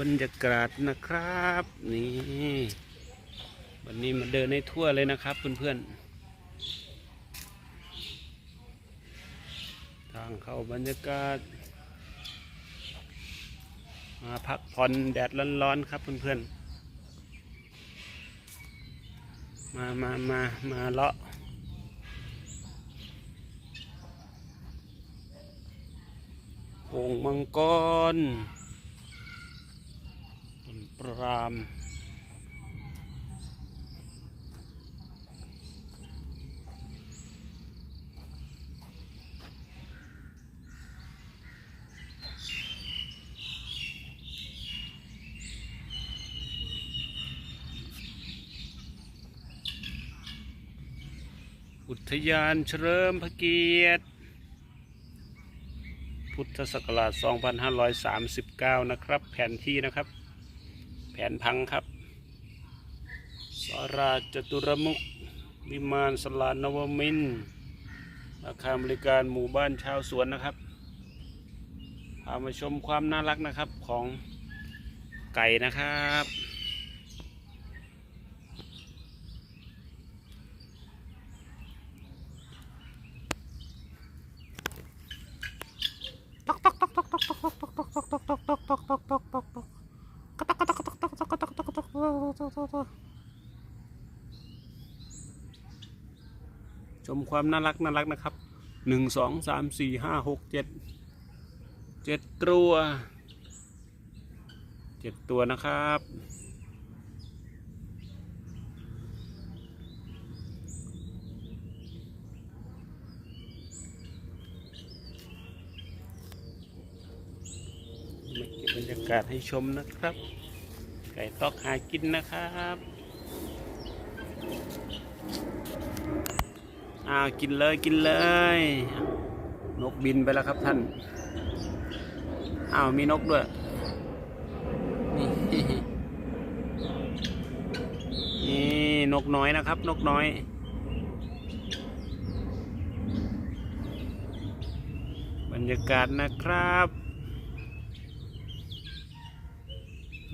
บรรยากาศนะครับ นี่ วันนี้มาเดินในทั่วเลยนะครับ เพื่อนๆ ทางเข้าบรรยากาศ มาพักผ่อนแดดร้อนๆครับเพื่อนๆ มามามามาเลาะโอ่งมังกร ปรามอุทยานเฉลิมพระเกียรติ พุทธศักราช 2539 นะครับ แผนที่นะครับ แผนพังครับสราจตุรมุกวิมานสลานนวมินทร์อาคารบริการหมู่บ้านชาวสวนนะครับพามาชมความน่ารักนะครับของไก่นะครับตกตกตกตกตกตกตกตกตกตกตกตกตก ชมความน่ารักน่ารักนะครับหนึ่งสองสามสี่ห้าหกเจ็ดเจ็ดตัวเจ็ดตัวนะครับเก็บบรรยากาศให้ชมนะครับ ไก่ตอกหากินนะครับอ่าวกินเลยกินเลย นกบินไปแล้วครับท่านอ้าวมีนกด้วยนี่นี่นกน้อยนะครับ นกน้อยบรรยากาศนะครับ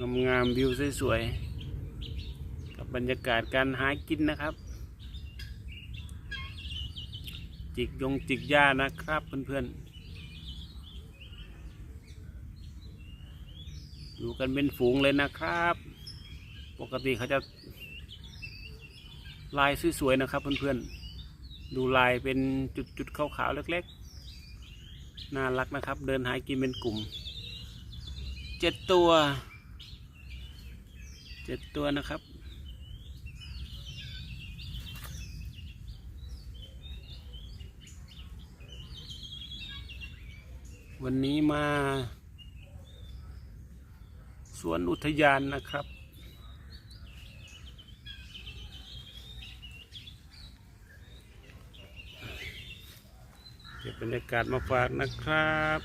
งามงามๆวิวสวยๆ กับบรรยากาศการหากินนะครับ จิกยงจิกหญ้านะครับเพื่อนๆ อยู่กันเป็นฝูงเลยนะครับ ปกติเขาจะ ลายสวยๆนะครับเพื่อนๆ ดูลายเป็นจุดๆขาวๆเล็กๆ น่ารักนะครับ เดินหากินเป็นกลุ่มเจ็ดตัว จ็ดตัวนะครับ วันนี้มา สวนอุทยานนะครับ เก็บบรรยากาศมาฝากนะครับ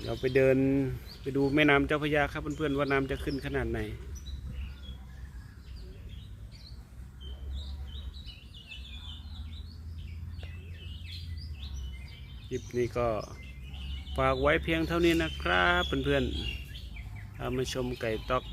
เดี๋ยวไปเดิน ดูแม่น้ำเจ้าพระยาครับเพื่อนๆว่าน้ำจะขึ้นขนาดไหน คลิปนี้ก็ฝากไว้เพียงเท่านี้นะครับเพื่อนๆเอามาชมไก่ต๊อก